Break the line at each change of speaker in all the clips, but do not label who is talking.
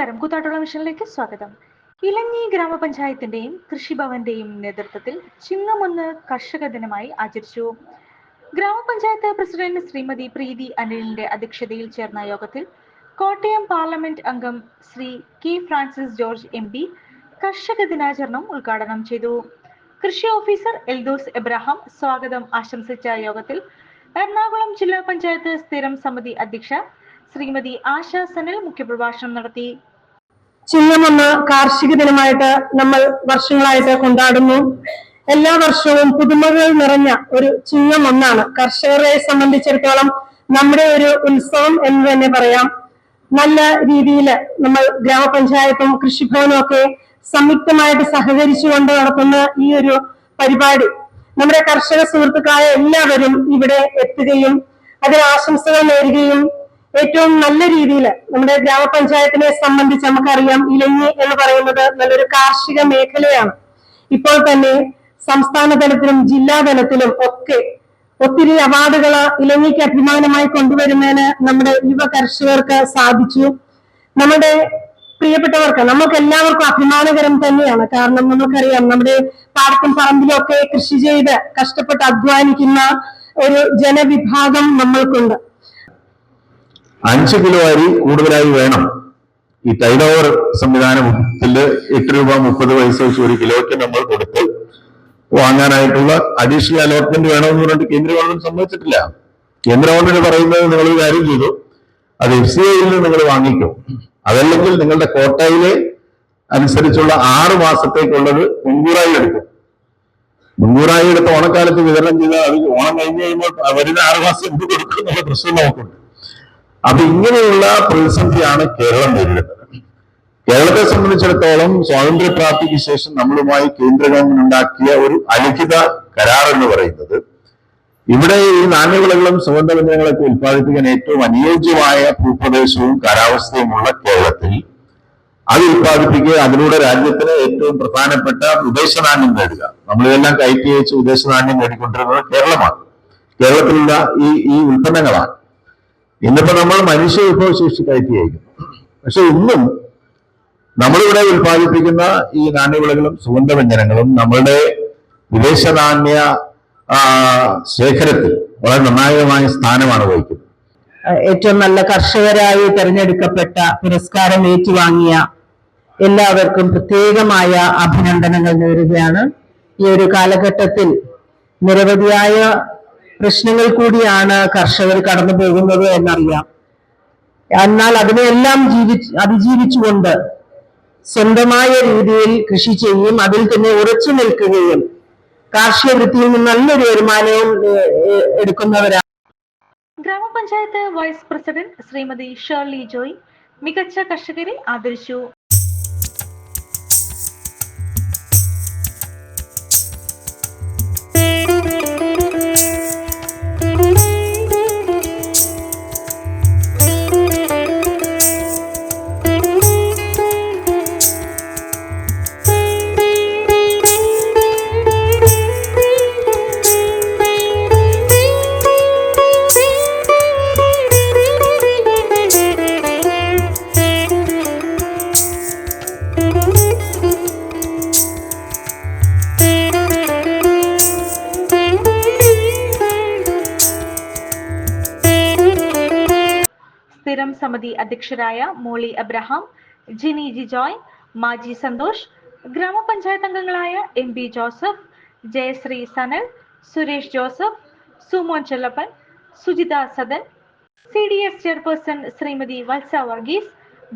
നമസ്കാരം. കൂത്താട്ടുള്ള മിഷനിലേക്ക് സ്വാഗതം. ഇലഞ്ഞി ഗ്രാമപഞ്ചായത്തിന്റെയും കൃഷിഭവന്റെയും നേതൃത്വത്തിൽ ചിങ്ങമൊന്ന് കർഷക ദിനമായി ആചരിച്ചു. ഗ്രാമപഞ്ചായത്ത് പ്രസിഡന്റ് ശ്രീമതി പ്രീതി അനിലിന്റെ അധ്യക്ഷതയിൽ ചേർന്ന യോഗത്തിൽ കോട്ടയം പാർലമെന്റ് അംഗം Shri K Francis George M P കർഷക ദിനാചരണം ഉദ്ഘാടനം ചെയ്തു. കൃഷി ഓഫീസർ എൽദോസ് എബ്രഹാം സ്വാഗതം ആശംസിച്ച യോഗത്തിൽ എറണാകുളം ജില്ലാ പഞ്ചായത്ത് സ്ഥിരം സമിതി അധ്യക്ഷ ശ്രീമതി ആശ സനൽ മുഖ്യപ്രഭാഷണം നടത്തി.
ചിങ്ങമൊന്ന് കാർഷിക ദിനമായിട്ട് നമ്മൾ വർഷങ്ങളായിട്ട് കൊണ്ടാടുന്നു. എല്ലാ വർഷവും പുതുമകൾ നിറഞ്ഞ ഒരു ചിങ്ങം ഒന്നാണ്. കർഷകരെ സംബന്ധിച്ചിടത്തോളം നമ്മുടെ ഒരു ഉത്സവം എന്ന് തന്നെ പറയാം. നല്ല രീതിയിൽ നമ്മൾ ഗ്രാമപഞ്ചായത്തും കൃഷിഭവനും ഒക്കെ സംയുക്തമായിട്ട് സഹകരിച്ചുകൊണ്ട് നടത്തുന്ന ഈ ഒരു പരിപാടി നമ്മുടെ കർഷക സുഹൃത്തുക്കളായ എല്ലാവരും ഇവിടെ എത്തുകയും അതിന് ആശംസകൾ നേരുകയും ഏറ്റവും നല്ല രീതിയിൽ നമ്മുടെ ഗ്രാമപഞ്ചായത്തിനെ സംബന്ധിച്ച് നമുക്കറിയാം. ഇലഞ്ഞി എന്ന് പറയുന്നത് നല്ലൊരു കാർഷിക മേഖലയാണ്. ഇപ്പോൾ തന്നെ സംസ്ഥാന തലത്തിലും ജില്ലാ തലത്തിലും ഒക്കെ ഒത്തിരി അവാർഡുകൾ ഇലഞ്ഞിക്ക് അഭിമാനമായി കൊണ്ടുവരുന്നതിന് നമ്മുടെ യുവ കർഷകർക്ക് സാധിച്ചു. നമ്മുടെ പ്രിയപ്പെട്ടവർക്ക് നമുക്ക് എല്ലാവർക്കും അഭിമാനകരം തന്നെയാണ്. കാരണം നമുക്കറിയാം നമ്മുടെ പാടത്തും പറമ്പിലൊക്കെ കൃഷി ചെയ്ത് കഷ്ടപ്പെട്ട് അധ്വാനിക്കുന്ന ഒരു ജനവിഭാഗം നമ്മൾക്കുണ്ട്.
അഞ്ച് കിലോ അരി കൂടുതലായി വേണം. ഈ ടൈൽ ഓവർ സംവിധാനത്തിൽ എട്ട് രൂപ മുപ്പത് പൈസ വെച്ച് ഒരു കിലോയ്ക്ക് നമ്മൾ കൊടുത്ത് വാങ്ങാനായിട്ടുള്ള അഡീഷണൽ അലോട്ട്മെന്റ് വേണമെന്ന് പറഞ്ഞിട്ട് കേന്ദ്ര ഗവൺമെന്റ് സമ്മതിച്ചിട്ടില്ല. കേന്ദ്ര ഗവൺമെന്റ് പറയുന്നത് നിങ്ങൾ കാര്യം ചെയ്തു. അത് എഫ് സി ഐയിൽ നിന്ന് നിങ്ങൾ വാങ്ങിക്കും. അതല്ലെങ്കിൽ നിങ്ങളുടെ കോട്ടയിലെ അനുസരിച്ചുള്ള ആറ് മാസത്തേക്കുള്ളത് മുൻകൂറായി എടുക്കും. മുൻകൂറായി എടുത്ത് ഓണക്കാലത്ത് വിതരണം ചെയ്താൽ അത് ഓണം കഴിഞ്ഞ് കഴിയുമ്പോൾ വരുന്ന ആറ് മാസം എന്ത് കൊടുക്കും എന്നുള്ള പ്രശ്നം നമുക്കുണ്ട്. അപ്പൊ ഇങ്ങനെയുള്ള പ്രതിസന്ധിയാണ് കേരളം നേരിടുന്നത്. കേരളത്തെ സംബന്ധിച്ചിടത്തോളം സ്വാതന്ത്ര്യപ്രാപ്തിക്ക് ശേഷം നമ്മളുമായി കേന്ദ്ര ഗവൺമെന്റ് ഉണ്ടാക്കിയ ഒരു അലിഖിത കരാർ എന്ന് പറയുന്നത് ഇവിടെ ഈ നാണ്യവിളകളും സുഗന്ധവ്യഞ്ജനങ്ങളൊക്കെ ഉത്പാദിപ്പിക്കാൻ ഏറ്റവും അനുയോജ്യമായ ഭൂപ്രദേശവും കാലാവസ്ഥയുമുള്ള കേരളത്തിൽ അത് ഉത്പാദിപ്പിക്കുക അതിലൂടെ രാജ്യത്തിന് ഏറ്റവും പ്രധാനപ്പെട്ട വിദേശ നാണ്യം നേടുക. നമ്മളിതെല്ലാം കയറ്റി അയച്ച് നാണ്യം നേടിക്കൊണ്ടിരുന്നത് കേരളമാണ്. കേരളത്തിലുള്ള ഈ ഈ ഉൽപ്പന്നങ്ങളാണ്. ഇന്നിപ്പോ നമ്മൾ മനുഷ്യ വിഭവശേഷി കയറ്റി അയക്കും പക്ഷെ ഇന്നും നമ്മളിവിടെ ഉൽപ്പാദിപ്പിക്കുന്ന ഈ നാണ്യവിളകളും സുഗന്ധവ്യഞ്ജനങ്ങളും നമ്മളുടെ വിദേശ നാണ്യ ശേഖരത്തിൽ വളരെ നിർണായകമായ സ്ഥാനമാണ് വഹിക്കുന്നത്.
ഏറ്റവും നല്ല കർഷകരായി തെരഞ്ഞെടുക്കപ്പെട്ട പുരസ്കാരം ഏറ്റുവാങ്ങിയ എല്ലാവർക്കും പ്രത്യേകമായ അഭിനന്ദനങ്ങൾ നേരുകയാണ്. ഈ ഒരു കാലഘട്ടത്തിൽ നിരവധിയായ പ്രശ്നങ്ങൾ കൂടിയാണ് കർഷകർ കടന്നു പോകുന്നത് എന്നറിയാം. എന്നാൽ അതിനെല്ലാം ജീവി അതിജീവിച്ചുകൊണ്ട് സ്വന്തമായ രീതിയിൽ കൃഷി ചെയ്യുകയും അതിൽ തന്നെ ഉറച്ചു നിൽക്കുകയും കാർഷിക വൃത്തിയിൽ നിന്ന് നല്ലൊരു വരുമാനവും എടുക്കുന്നവരാണ്.
ഗ്രാമപഞ്ചായത്ത് വൈസ് പ്രസിഡന്റ് ശ്രീമതി ഷേർലി ജോയ് മികച്ച കർഷകരെ ആദരിച്ചു. സമിതി അധ്യക്ഷരായ മോളി അബ്രഹാം ജിനി ജിജോയ് മാജി സന്തോഷ് ഗ്രാമപഞ്ചായത്ത് അംഗങ്ങളായ M B Joseph Jayasree Sanal Suresh Joseph Sumon Chellappan Sujitha Sadan C D S chairperson Shrimati Valsa Varghese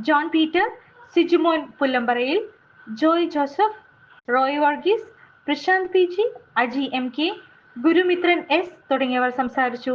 John Peter Sijumon പുല്ലമ്പറയിൽ Joy Joseph Roy Varghese Prashanth P G Aji M K Gurumithran S തുടങ്ങിയവർ സംസാരിച്ചു.